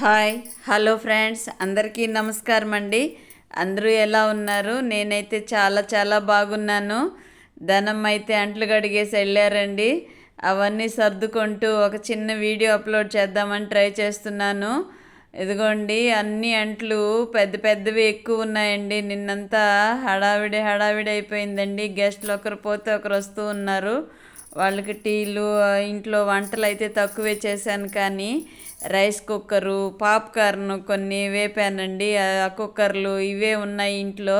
Hi hello friends అందరికీ నమస్కారం అండి. అందరూ ఎలా ఉన్నారు? నేనైతే చాలా చాలా బాగున్నాను. ధనం అయితే అంట్లు కడిగేసి వెళ్ళారండి. అవన్నీ సర్దుకుంటూ ఒక చిన్న వీడియో అప్లోడ్ చేద్దామని ట్రై చేస్తున్నాను. ఇదిగోండి అన్ని అంట్లు పెద్ద పెద్దవి ఎక్కువ ఉన్నాయండి. నిన్నంతా హడావిడి హడావిడి అయిపోయిందండి. గెస్ట్లు ఒకరు పోతే ఒకరు వస్తూ ఉన్నారు. వాళ్ళకి టీలు ఇంట్లో వంటలు అయితే తక్కువే చేశాను కానీ రైస్ కుక్కరు పాప్కార్న్ కొన్ని వేపానండి. ఆ కుక్కర్లు ఇవే ఉన్నాయి ఇంట్లో.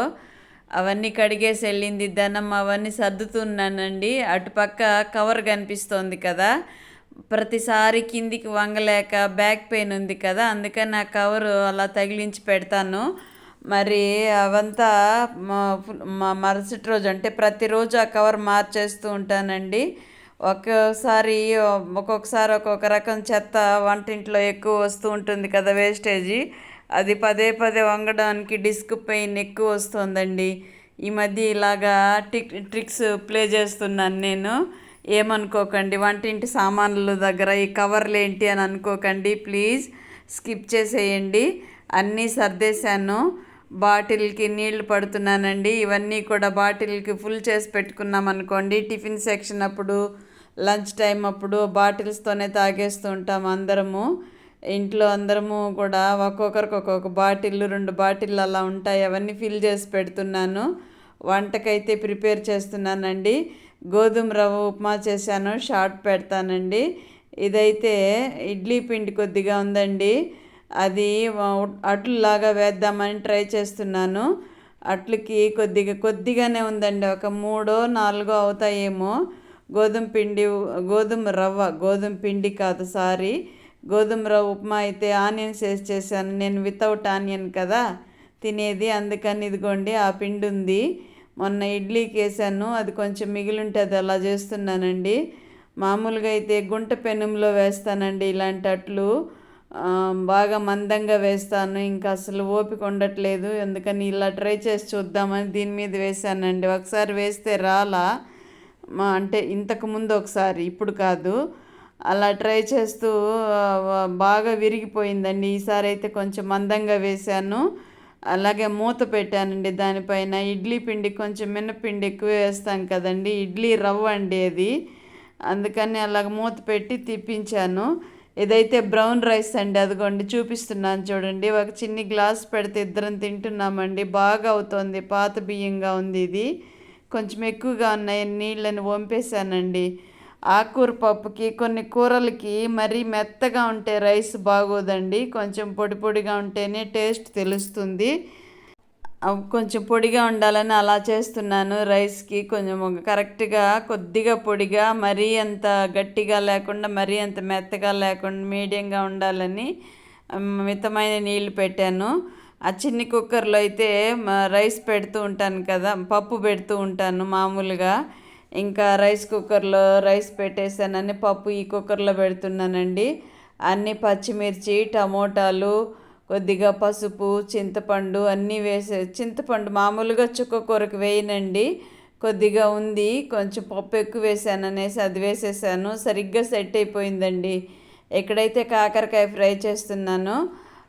అవన్నీ కడిగేసి వెళ్ళింది ధనం అవన్నీ సర్దుతున్నానండి అటుపక్క కవర్ కనిపిస్తోంది కదా. ప్రతిసారి కిందికి వంగలేక బ్యాక్ పెయిన్ ఉంది కదా అందుకని నా కవరు అలా తగిలించి పెడతాను. మరి అవంతా మా మరుసటి రోజు అంటే ప్రతిరోజు ఆ కవర్ మార్చేస్తూ ఉంటానండి. ఒక్కోసారి ఒక్కొక్కసారి ఒక్కొక్క రకం చెత్త వంటింట్లో ఎక్కువ వస్తూ ఉంటుంది కదా వేస్టేజీ. అది పదే పదే వంగడానికి డిస్క్ పెయిన్ ఎక్కువ వస్తుందండి. ఈ మధ్య ఇలాగా టిక్ ట్రిక్స్ ప్లే చేస్తున్నాను నేను. ఏమనుకోకండి వంటింటి సామాన్ల దగ్గర ఈ కవర్లు ఏంటి అని అనుకోకండి. ప్లీజ్ స్కిప్ చేసేయండి. అన్నీ సర్దేశాను. బాటిల్కి నీళ్ళు పడుతున్నానండి. ఇవన్నీ కూడా బాటిల్కి ఫుల్ చేసి పెట్టుకున్నాం అనుకోండి. టిఫిన్ సెక్షన్ అప్పుడు లంచ్ టైం అప్పుడు బాటిల్స్తోనే తాగేస్తూ ఉంటాం అందరము. ఇంట్లో అందరము కూడా ఒక్కొక్కరికి ఒక్కొక్క బాటిల్ రెండు బాటిల్ అలా ఉంటాయి. అవన్నీ ఫిల్ చేసి పెడుతున్నాను. వంటకైతే ప్రిపేర్ చేస్తున్నానండి. గోధుమ రవ్వ ఉప్మా చేశాను షార్ట్ పెడతానండి. ఇదైతే ఇడ్లీ పిండి కొద్దిగా ఉందండి. అది అట్లులాగా వేద్దామని ట్రై చేస్తున్నాను. అట్లకి కొద్దిగా కొద్దిగానే ఉందండి. ఒక మూడో నాలుగో అవుతాయేమో. గోధుమ పిండి గోధుమ రవ్వ గోధుమ పిండి కాదు సారీ. గోధుమ రవ్వ ఉప్మా అయితే ఆనియన్స్ వేసి చేశాను. నేను వితౌట్ ఆనియన్ కదా తినేది. అందుకని ఇదిగోండి ఆ పిండి ఉంది. మొన్న ఇడ్లీకి వేసాను అది కొంచెం మిగిలింటే అది అలా చేస్తున్నానండి. మామూలుగా అయితే గుంట పెనుములో వేస్తానండి ఇలాంటి అట్లు. బాగా మందంగా వేస్తాను ఇంకా అసలు ఓపిక ఉండట్లేదు. ఎందుకని ఇలా ట్రై చేసి చూద్దామని దీని మీద వేసానండి ఒకసారి వేస్తే రాలా? మా అంటే ఇంతకుముందు ఒకసారి ఇప్పుడు కాదు. అలా ట్రై చేస్తూ బాగా విరిగిపోయిందండి. ఈసారి అయితే కొంచెం మందంగా వేశాను. అలాగే మూత పెట్టానండి దానిపైన. ఇడ్లీ పిండి కొంచెం మినపిండి ఎక్కువ వేస్తాం కదండి. ఇడ్లీ రవ్వ అండి అది. అందుకని అలాగ మూత పెట్టి తిప్పించాను. ఇదైతే బ్రౌన్ రైస్ అండి. అదిగోండి చూపిస్తున్నాను చూడండి. ఒక చిన్ని గ్లాస్ పెడితే ఇద్దరం తింటున్నామండి. బాగా అవుతుంది. పాత బియ్యంగా ఉంది ఇది. కొంచెం ఎక్కువగా ఉన్నాయి. నీళ్ళని వంపేశానండి. ఆకుకూర పప్పుకి కొన్ని కూరలకి మరీ మెత్తగా ఉంటే రైస్ బాగోదండి. కొంచెం పొడి పొడిగా ఉంటేనే టేస్ట్ తెలుస్తుంది. కొంచెం పొడిగా ఉండాలని అలా చేస్తున్నాను రైస్కి. కొంచెం కరెక్ట్గా కొద్దిగా పొడిగా మరీ అంత గట్టిగా లేకుండా మరీ అంత మెత్తగా లేకుండా మీడియంగా ఉండాలని మితమైన నీళ్ళు పెట్టాను. ఆ చిన్ని కుక్కర్లో అయితే రైస్ పెడుతూ ఉంటాను కదా పప్పు పెడుతూ ఉంటాను మామూలుగా. ఇంకా రైస్ కుక్కర్లో రైస్ పెట్టేసానని పప్పు ఈ కుక్కర్లో పెడుతున్నానండి. అన్ని పచ్చిమిర్చి టమోటాలు కొద్దిగా పసుపు చింతపండు అన్నీ వేసే చింతపండు మామూలుగా చుక్క కూరకు వేయనండి. కొద్దిగా ఉంది కొంచెం పప్పు ఎక్కువ వేసాను అనేసి అది వేసేసాను. సరిగ్గా సెట్ అయిపోయిందండి. ఎక్కడైతే కాకరకాయ ఫ్రై చేస్తున్నానో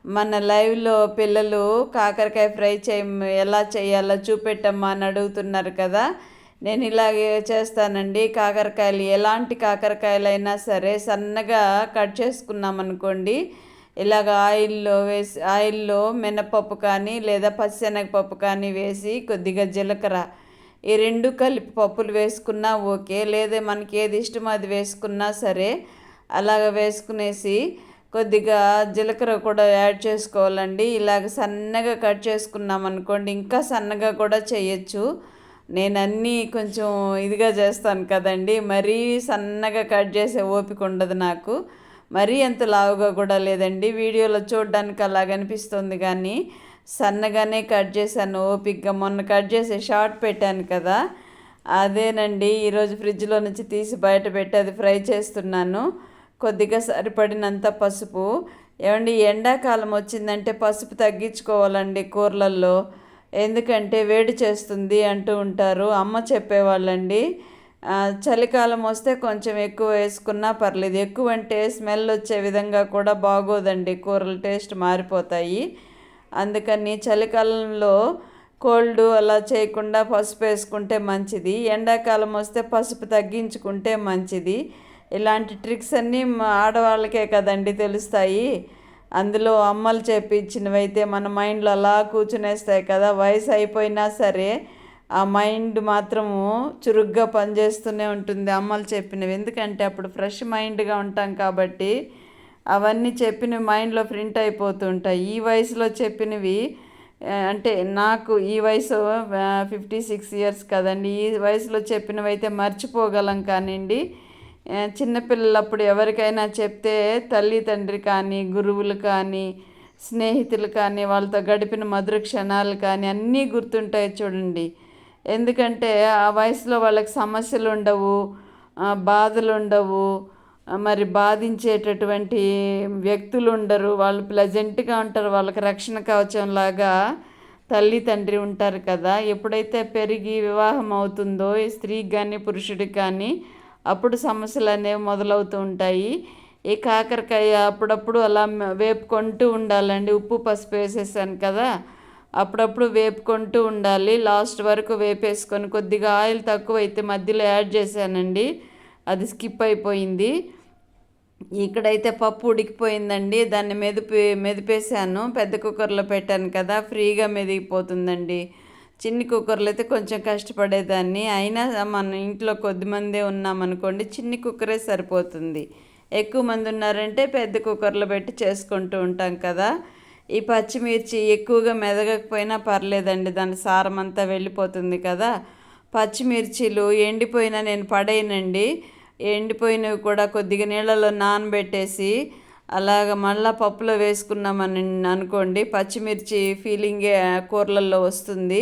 మన లైవ్లో పిల్లలు కాకరకాయ ఫ్రై చేయ ఎలా చేయాలో చూపెట్టమ్మా అని అడుగుతున్నారు కదా. నేను ఇలాగే చేస్తానండి. కాకరకాయలు ఎలాంటి కాకరకాయలైనా సరే సన్నగా కట్ చేసుకున్నామనుకోండి ఇలాగ ఆయిల్లో వేసి ఆయిల్లో మినపప్పు కానీ లేదా పచ్చిశనగపప్పు కానీ వేసి కొద్దిగా జీలకర్ర ఈ రెండు కలిపి పప్పులు వేసుకున్నా ఓకే. లేదా మనకి ఏది ఇష్టమో అది వేసుకున్నా సరే అలాగ వేసుకునేసి కొద్దిగా జీలకర్ర కూడా యాడ్ చేసుకోవాలండి. ఇలాగ సన్నగా కట్ చేసుకున్నాం అనుకోండి ఇంకా సన్నగా కూడా చేయొచ్చు. నేను అన్నీ కొంచెం ఇదిగా చేస్తాను కదండి. మరీ సన్నగా కట్ చేసే ఓపిక ఉండదు నాకు. మరీ అంత లావుగా కూడా లేదండి. వీడియోలో చూడడానికి అలా కనిపిస్తుంది కానీ సన్నగానే కట్ చేశాను ఓపిక్గా. మొన్న కట్ చేసి షార్ట్ పెట్టాను కదా. అదేనండి ఈరోజు ఫ్రిడ్జ్లో నుంచి తీసి బయట పెట్టి అది ఫ్రై చేస్తున్నాను. కొద్దిగా సరిపడినంత పసుపు. ఏమండి ఎండాకాలం వచ్చిందంటే పసుపు తగ్గించుకోవాలండి కూరలల్లో. ఎందుకంటే వేడి చేస్తుంది అంటూ ఉంటారు. అమ్మ చెప్పేవాళ్ళండి చలికాలం వస్తే కొంచెం ఎక్కువ వేసుకున్నా పర్లేదు. ఎక్కువ అంటే స్మెల్ వచ్చే విధంగా కూడా బాగోదండి. కూరల టేస్ట్ మారిపోతాయి. అందుకని చలికాలంలో కోల్డ్ అలా చేయకుండా పసుపు వేసుకుంటే మంచిది. ఎండాకాలం వస్తే పసుపు తగ్గించుకుంటే మంచిది. ఇలాంటి ట్రిక్స్ అన్నీ మా ఆడవాళ్ళకే కదండి తెలుస్తాయి. అందులో అమ్మలు చెప్పించినవి అయితే మన మైండ్లో అలా కూర్చునేస్తాయి కదా వయసు అయిపోయినా సరే ఆ మైండ్ మాత్రము చురుగ్గా పనిచేస్తూనే ఉంటుంది అమ్మలు చెప్పినవి. ఎందుకంటే అప్పుడు ఫ్రెష్ మైండ్గా ఉంటాం కాబట్టి అవన్నీ చెప్పినవి మైండ్లో ప్రింట్ అయిపోతుంటాయి ఈ వయసులో చెప్పినవి అంటే నాకు ఈ వయసు ఫిఫ్టీ సిక్స్ ఇయర్స్ కదండి. ఈ వయసులో చెప్పినవి అయితే మర్చిపోగలం కానివ్వండి. చిన్నపిల్లలప్పుడు ఎవరికైనా చెప్తే తల్లి తండ్రి కానీ గురువులు కానీ స్నేహితులు కానీ వాళ్ళతో గడిపిన మధుర క్షణాలు కానీ అన్నీ గుర్తుంటాయి చూడండి. ఎందుకంటే ఆ వయసులో వాళ్ళకి సమస్యలు ఉండవు బాధలు ఉండవు మరి బాధించేటటువంటి వ్యక్తులు ఉండరు వాళ్ళు ప్లెజెంట్గా ఉంటారు వాళ్ళకి రక్షణ కవచం లాగా తల్లి తండ్రి ఉంటారు కదా. ఎప్పుడైతే పెరిగి వివాహం అవుతుందో ఈ స్త్రీకి కానీ పురుషుడికి కానీ అప్పుడు సమస్యలు అనేవి మొదలవుతూ ఉంటాయి. ఈ కాకరకాయ అప్పుడప్పుడు అలా వేపుకుంటూ ఉండాలండి. ఉప్పు పసుపు వేసేసాను కదా. అప్పుడప్పుడు వేపుకుంటూ ఉండాలి. లాస్ట్ వరకు వేపేసుకొని కొద్దిగా ఆయిల్ తక్కువ అయితే మధ్యలో యాడ్ చేశానండి. అది స్కిప్ అయిపోయింది. ఇక్కడైతే పప్పు ఉడికిపోయిందండి. దాన్ని మెదిపి మెదిపేసాను పెద్ద కుక్కర్లో పెట్టాను కదా. ఫ్రీగా మెదిగిపోతుందండి. చిన్ని కుక్కర్లు అయితే కొంచెం కష్టపడేదాన్ని. అయినా మన ఇంట్లో కొద్దిమందే ఉన్నామనుకోండి చిన్ని కుక్కరే సరిపోతుంది. ఎక్కువ మంది ఉన్నారంటే పెద్ద కుక్కర్లో పెట్టి చేసుకుంటూ ఉంటాం కదా. ఈ పచ్చిమిర్చి ఎక్కువగా మెదగకపోయినా పర్లేదండి దాని సారం అంతా వెళ్ళిపోతుంది కదా. పచ్చిమిర్చీలు ఎండిపోయినా నేను పడేయనండి. ఎండిపోయినవి కూడా కొద్దిగా నీళ్ళలో నానబెట్టేసి అలాగ మళ్ళా పప్పులో వేసుకున్నామని అనుకోండి పచ్చిమిర్చి ఫీలింగే కూరలలో వస్తుంది.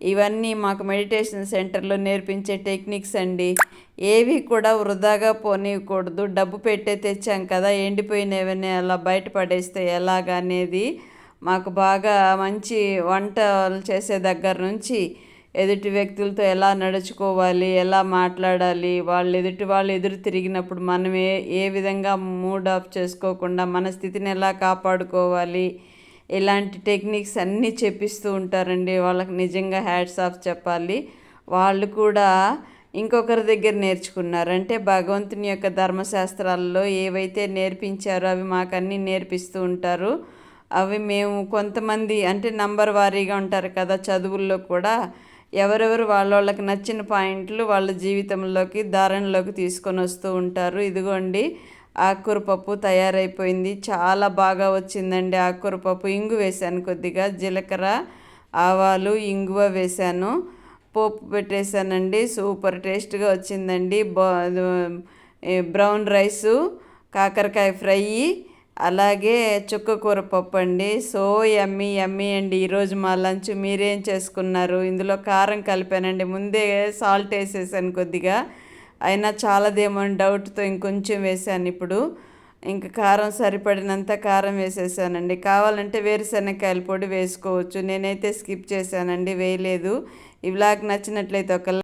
ఇవన్నీ మాకు మెడిటేషన్ సెంటర్లో నేర్పించే టెక్నిక్స్ అండి. ఏవి కూడా వృధాగా పోనీయకూడదు. డబ్బు పెట్టే తెచ్చాం కదా ఎండిపోయినవన్నీ అలా బయటపడేస్తే ఎలాగనేది ఎలాగ అనేది మాకు బాగా మంచి వంటలు చేసే దగ్గర నుంచి ఎదుటి వ్యక్తులతో ఎలా నడుచుకోవాలి ఎలా మాట్లాడాలి వాళ్ళు ఎదుటి వాళ్ళు ఎదురు తిరిగినప్పుడు మనం ఏ ఏ విధంగా మూడ్ ఆఫ్ చేసుకోకుండా మన స్థితిని ఎలా కాపాడుకోవాలి ఇలాంటి టెక్నిక్స్ అన్నీ చెప్పిస్తూ ఉంటారండి. వాళ్ళకి నిజంగా హ్యాట్స్ ఆఫ్ చెప్పాలి. వాళ్ళు కూడా ఇంకొకరి దగ్గర నేర్చుకున్నారు. అంటే భగవంతుని యొక్క ధర్మశాస్త్రాల్లో ఏవైతే నేర్పించారో అవి మాకు అన్నీ నేర్పిస్తూ ఉంటారు. అవి మేము కొంతమంది అంటే నంబర్ వారీగా ఉంటారు కదా చదువుల్లో కూడా. ఎవరెవరు వాళ్ళ వాళ్ళకి నచ్చిన పాయింట్లు వాళ్ళ జీవితంలోకి ధారణలోకి తీసుకొని వస్తూ ఉంటారు. ఇదిగోండి ఆకుకూరపప్పు తయారైపోయింది. చాలా బాగా వచ్చిందండి ఆకుకూరపప్పు. ఇంగు వేశాను కొద్దిగా. జీలకర్ర ఆవాలు ఇంగువ వేశాను. పోపు పెట్టేశానండి. సూపర్ టేస్ట్గా వచ్చిందండి. బ్రౌన్ రైసు కాకరకాయ ఫ్రై అలాగే చుక్క కూర పప్పు అండి. సో యమ్మీ యమ్మీ అండి ఈరోజు మా లంచ్. మీరేం చేసుకున్నారు? ఇందులో కారం కలిపానండి. ముందే సాల్ట్ వేసేసాను కొద్దిగా. అయినా చాలాదేమో అని డౌట్తో ఇంకొంచెం వేసాను ఇప్పుడు. ఇంకా కారం సరిపడినంత కారం వేసేసానండి. కావాలంటే వేరుశనగకాయల పొడి వేసుకోవచ్చు. నేనైతే స్కిప్ చేశానండి వేయలేదు. ఈ బ్లాగ్ నచ్చినట్లయితే ఒక